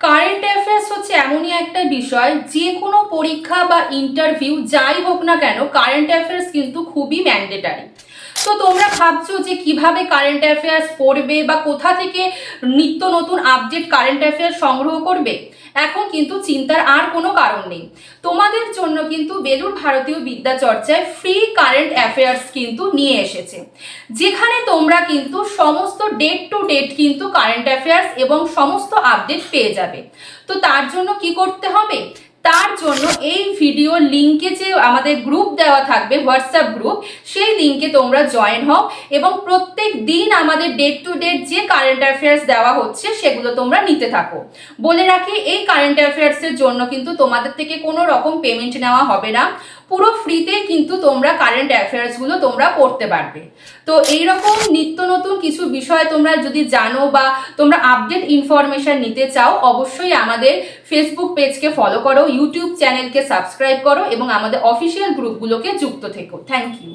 Current affairs হচ্ছে এমনই একটা বিষয় যে কোনো পরীক্ষা বা ইন্টারভিউ যাই হোক না কেন কারেন্ট অ্যাফেয়ার্স কিন্তু খুবই ম্যান্ডেটারি তো তোমরা ভাবছ যে কীভাবে কারেন্ট অ্যাফেয়ার্স পড়বে বা কোথা থেকে নিত্য নতুন আপডেট কারেন্ট অ্যাফেয়ার্স সংগ্রহ করবে? এখন কিন্তু চিন্তার আর কোনো কারণ নেই। তোমাদের জন্য কিন্তু বেলুর ভারতীয় বিদ্যাচর্চায় ফ্রি কারেন্ট অ্যাফেয়ার্স কিন্তু নিয়ে এসেছে। যেখানে তোমরা কিন্তু সমস্ত ডেট টু ডেট কিন্তু কারেন্ট অ্যাফেয়ার্স এবং সমস্ত আপডেট পেয়ে যাবে। তো তার জন্য কি করতে হবে? তার জন্য এই ভিডিও লিঙ্কে যে আমাদের গ্রুপ দেওয়া থাকবে হোয়াটসঅ্যাপ গ্রুপ সেই লিঙ্কে তোমরা জয়েন হও এবং প্রত্যেক দিন আমাদের ডেট টু ডেট যে কারেন্ট অ্যাফেয়ার্স দেওয়া হচ্ছে সেগুলো তোমরা নিতে থাকো। বলে রাখি, এই কারেন্ট অ্যাফেয়ার্সের জন্য কিন্তু তোমাদের থেকে কোনো রকম পেমেন্ট নেওয়া হবে না। পুরো ফ্রিতে কিন্তু তোমরা কারেন্ট অ্যাফেয়ার্সগুলো তোমরা পড়তে পারবে। তো এইরকম নিত্য নতুন কিছু বিষয় তোমরা যদি জানো বা তোমরা আপডেট ইনফরমেশন নিতে চাও, অবশ্যই আমাদের ফেসবুক পেজকে ফলো করো ইউটিউব চ্যানেলকে সাবস্ক্রাইব করো এবং আমাদের অফিসিয়াল গ্রুপগুলোকে যুক্ত থেকো। Thank you